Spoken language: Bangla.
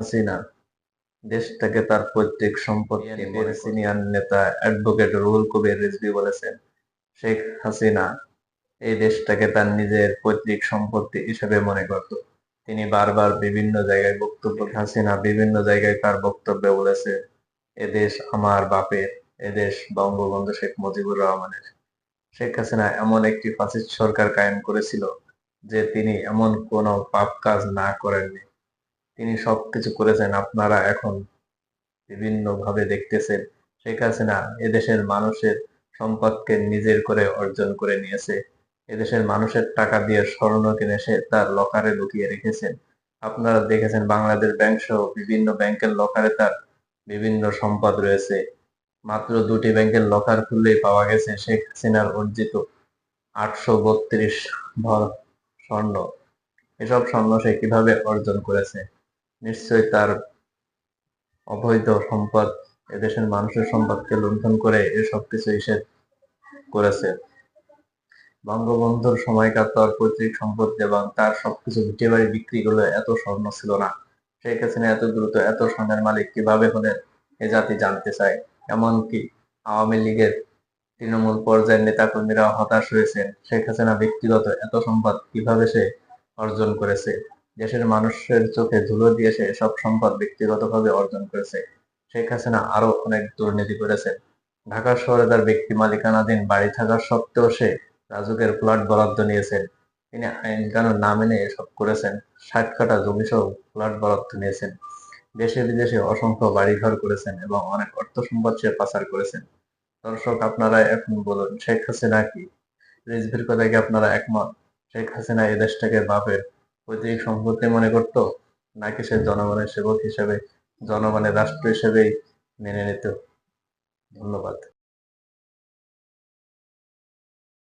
হাসিনা তার পৈতৃক সম্পত্তি সিনিয়র নেতা অ্যাডভোকেট রুহুল কবির রিজভী বলেছেন শেখ হাসিনা এই দেশটাকে তার নিজের পৈতৃক সম্পত্তি হিসেবে মনে করত। তিনি বারবার বিভিন্ন জায়গায় বক্তব্য হাসিনা বিভিন্ন জায়গায় তার বক্তব্যে বলেছে এদেশ আমার বাপের এদেশ বঙ্গবন্ধু শেখ মুজিবুর রহমানের। শেখ হাসিনা এমন একটি ফাসিস্ট সরকার কায়েম করেছিল যে তিনি এমন কোনো পাপ কাজ না করেননি। তিনি সবকিছু করেছেন, আপনারা এখন বিভিন্ন ভাবে দেখতেছেন। শেখ হাসিনা এদেশের মানুষের সম্পদকে নিজের করে অর্জন করে নিয়েছে। এদেশের মানুষের টাকা দিয়ে স্বর্ণ কিনে সে তার লকারে লুকিয়ে রেখেছেন। আপনারা দেখেছেন বাংলাদেশ ব্যাংক সহ বিভিন্ন ব্যাংকের লকারে তার বিভিন্ন সম্পদ রয়েছে। মাত্র দুটি ব্যাংকের লকার খুললেই পাওয়া গেছে শেখ হাসিনার অর্জিত আটশো বত্রিশ ভর স্বর্ণ। এসব স্বর্ণ সে কীভাবে অর্জন করেছে? নিশ্চয়ই তার অবৈধ সম্পদ, এদেশের মানুষের সম্পদকে লুণ্ঠন করে এসব কিছু হিসেব করেছে। বঙ্গবন্ধুর সময়কার তার পৈতৃক সম্পত্তি এবং তার সবকিছু ভিটে বাড়ি বিক্রি করলে এত স্বর্ণ ছিল না। শেখ হাসিনা এত দ্রুত এত স্বর্ণের মালিক কীভাবে হলেন এ জাতি জানতে চায়। এমনকি আওয়ামী লীগের তৃণমূল পর্যায়ের নেতাকর্মীরা হতাশ হয়েছেন। শেখ হাসিনা ব্যক্তিগত এত সম্পদ কীভাবে সে অর্জন করেছে? দেশের মানুষের চোখে ধুলো দিয়ে সে সব সম্পদ ব্যক্তিগতভাবে অর্জন করেছে। শেখ হাসিনা আরও অনেক দুর্নীতি করেছে। ঢাকা শহরে তার ব্যক্তি মালিকানাধীন বাড়ি থাকা সত্ত্বেও সে রাজুকের প্লট বরাদ্দ নিয়েছেন তিনি আইন কানুন না মেনে এসব করেছেন। ষাট কাটা জমি সহ প্লট বরাদ্দ নিয়েছেন। দেশে বিদেশে অসংখ্য বাড়িঘর করেছেন এবং অনেক অর্থ সম্পদ সে পাচার করেছেন। দর্শক, আপনারা এখন বলুন, শেখ হাসিনা কি? রিজভির কথায় কি আপনারা একমত? শেখ হাসিনা এই দেশটাকে বাপের পৈতৃক সম্পত্তি মনে করত, নাকি সে জনগণের সেবক হিসেবে, জনগণের রাষ্ট্র হিসেবেই মেনে নিত। ধন্যবাদ।